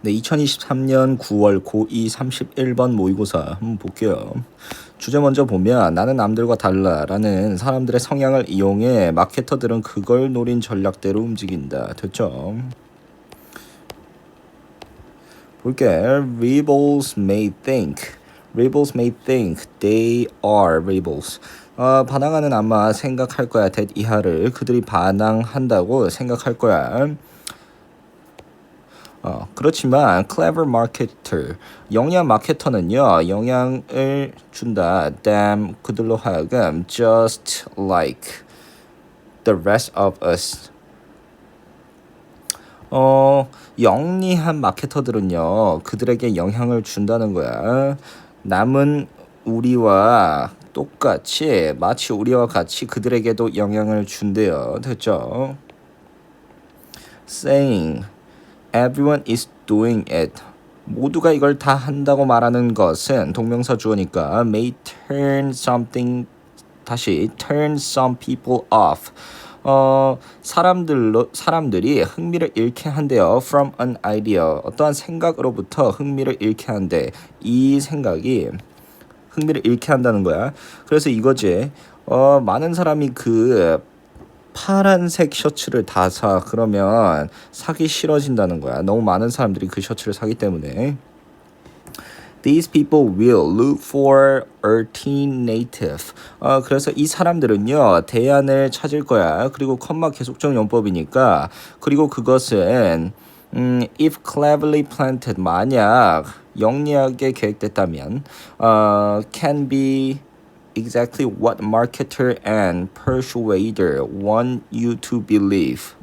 네, 2023년 9월 고2 31번 모의고사 한번 볼게요. 주제 먼저 보면 나는 남들과 달라라는 사람들의 성향을 이용해 마케터들은 그걸 노린 전략대로 움직인다. 됐죠? 볼게. Rebels may think. Rebels may think they are rebels. 어, 반항하는 아마 생각할 거야. that 이하를 그들이 반항한다고 생각할 거야. 어, 그렇지만 clever marketer, 영리한 마케터는요 영향을 준다. them 그들로 하여금 just like the rest of us. 어, 영리한 마케터들은요 그들에게 영향을 준다는 거야. 남은 우리와 똑같이 마치 우리와 같이 그들에게도 영향을 준대요. 됐죠? saying everyone is doing it. 모두가 이걸 다 한다고 말하는 것은 동명사 주어니까 may turn something 다시 turn some people off. 어 사람들로 사람들이 흥미를 잃게 한대요. From an idea 어떠한 생각으로부터 흥미를 잃게 한대. 이 생각이 흥미를 잃게 한다는 거야. 그래서 이거지. 어 많은 사람이 그 파란색 셔츠를 다 사. 그러면 사기 싫어진다는 거야. 너무 많은 사람들이 그 셔츠를 사기 때문에. These people will look for alternative. 어, 그래서 이 사람들은요 대안을 찾을 거야. 그리고 컴마 계속적 용법이니까 그리고 그것은 음, if cleverly planted 만약 영리하게 계획됐다면 어, can be exactly what marketer and persuader want you to believe.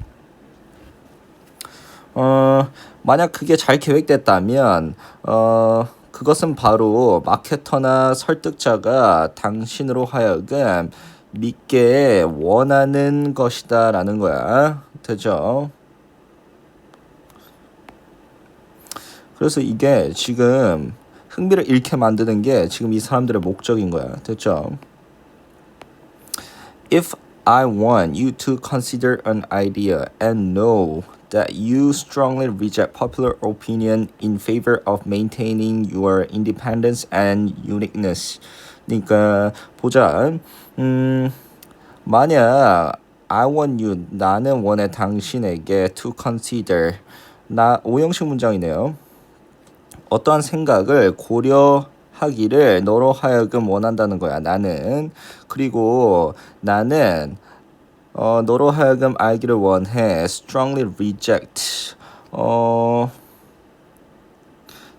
어, 만약 그게 잘 계획됐다면 어, 그것은 바로 마케터나 설득자가 당신으로 하여금 믿게 원하는 것이다 라는 거야. 되죠? 그래서 이게 지금 흥미를 잃게 만드는 게 지금 이 사람들의 목적인 거야. 됐죠? If I want you to consider an idea and know that you strongly reject popular opinion in favor of maintaining your independence and uniqueness. 그러니까 보자. 음, 만약 I want you 나는 원해 당신에게 to consider 나 오형식 문장이네요. 어떠한 생각을 고려하기를 너로 하여금 원한다는 거야. 나는 그리고 나는 어, 너로 하여금 알기를 원해. strongly reject. 어,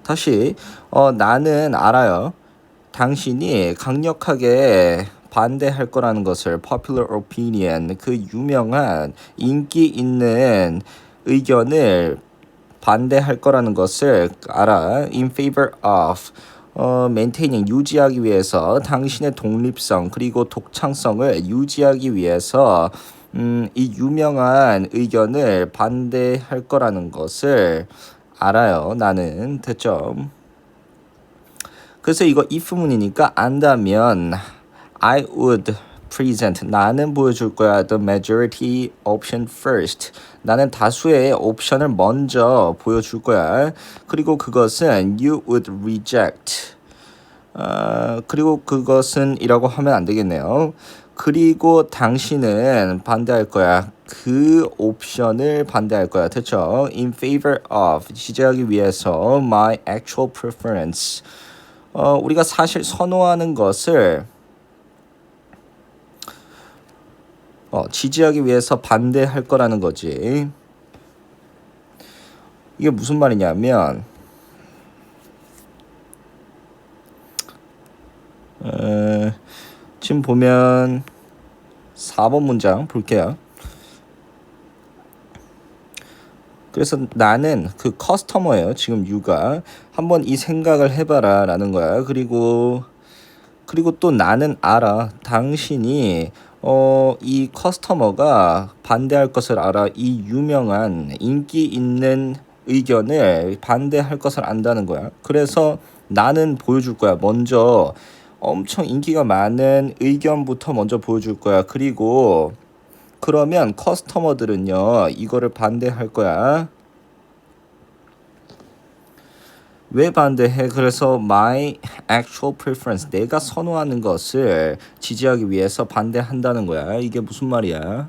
다시 어, 나는 알아요. 당신이 강력하게 반대할 거라는 것을 popular opinion 그 유명한 인기 있는 의견을 반대할 거라는 것을 알아. In favor of 어, maintaining 유지하기 위해서 당신의 독립성 그리고 독창성을 유지하기 위해서 음, 이 유명한 의견을 반대할 거라는 것을 알아요. 나는 됐죠. 그래서 이거 if문이니까 안다면 I would present. 나는 보여줄 거야. The majority option first. 나는 다수의 옵션을 먼저 보여줄 거야. 그리고 그것은 you would reject. 어, 그리고 그것은 이라고 하면 안 되겠네요. 그리고 당신은 반대할 거야. 그 옵션을 반대할 거야. 됐죠? In favor of. 지지하기 위해서 my actual preference. 어, 우리가 사실 선호하는 것을 어, 지지하기 위해서 반대할 거라는 거지. 이게 무슨 말이냐면 어, 지금 보면 4번 문장 볼게요. 그래서 나는 그 커스터머예요. 지금 유가 한번 이 생각을 해봐라 라는 거야. 그리고 그리고 또 나는 알아. 당신이 어, 이 커스터머가 반대할 것을 알아. 이 유명한 인기 있는 의견을 반대할 것을 안다는 거야. 그래서 나는 보여줄 거야. 먼저 엄청 인기가 많은 의견부터 먼저 보여줄 거야. 그리고 그러면 커스터머들은요, 이거를 반대할 거야. 왜 반대해? 그래서 my actual preference 내가 선호하는 것을 지지하기 위해서 반대한다는 거야. 이게 무슨 말이야?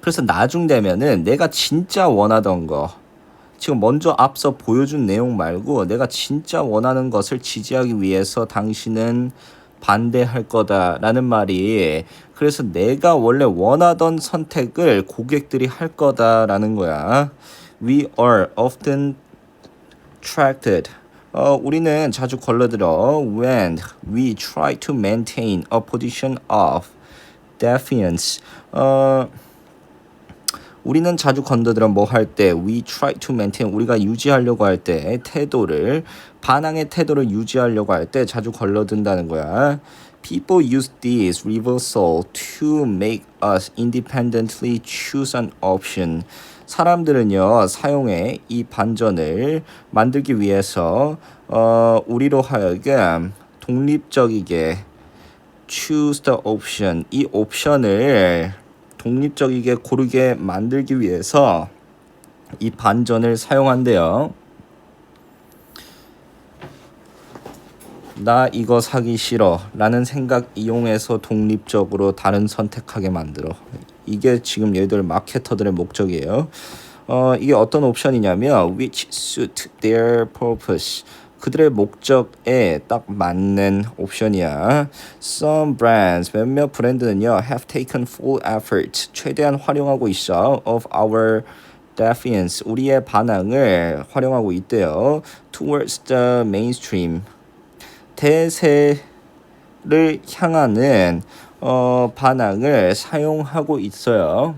그래서 나중 되면은 내가 진짜 원하던 거 지금 먼저 앞서 보여준 내용 말고 내가 진짜 원하는 것을 지지하기 위해서 당신은 반대할 거다라는 말이 그래서 내가 원래 원하던 선택을 고객들이 할 거다라는 거야. We are often attracted. 어, 우리는 자주 걸러들어 when we try to maintain a position of defiance. 어, 우리는 자주 건드들어 뭐할 때 we try to maintain 우리가 유지하려고 할 때 태도를 반항의 태도를 유지하려고 할 때 자주 걸러든다는 거야. People use this reversal to make us independently choose an option. 사람들은요 사용해 이 반전을 만들기 위해서 어, 우리로 하여금 독립적이게 choose the option 이 옵션을 독립적이게 고르게 만들기 위해서 이 반전을 사용한대요. 나 이거 사기 싫어 라는 생각 이용해서 독립적으로 다른 선택하게 만들어. 이게 지금 얘들 마케터들의 목적이에요. 어, 이게 어떤 옵션이냐면 which suit their purpose. 그들의 목적에 딱 맞는 옵션이야. Some brands, 몇몇 브랜드는요, have taken full effort, 최대한 활용하고 있어, of our defiance, 우리의 반항을 활용하고 있대요. Towards the mainstream, 대세를 향하는 어, 반항을 사용하고 있어요.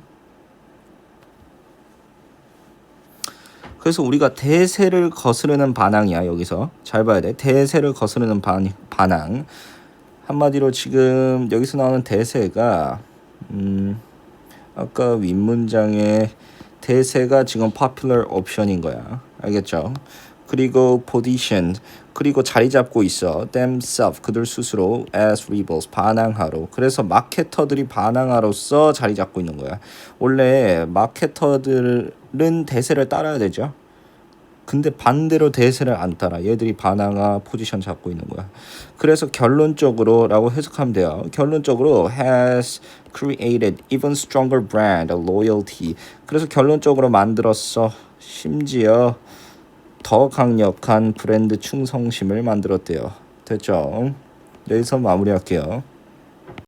그래서 우리가 대세를 거스르는 반항이야 여기서. 잘 봐야 돼. 대세를 거스르는 반, 반항. 한마디로 지금 여기서 나오는 대세가 음 아까 윗문장의 대세가 지금 popular 옵션인 거야. 알겠죠 그리고 position 그리고 자리 잡고 있어. themselves 그들 스스로 as rebels 반항하러. 그래서 마케터들이 반항하로서 자리 잡고 있는 거야. 원래 마케터들은 대세를 따라야 되죠. 근데 반대로 대세를 안 따라. 얘들이 반항아 포지션 잡고 있는 거야. 그래서 결론적으로라고 해석하면 돼요. 결론적으로 has created even stronger brand loyalty. 그래서 결론적으로 만들었어. 심지어 더 강력한 브랜드 충성심을 만들었대요. 됐죠? 여기서 마무리할게요.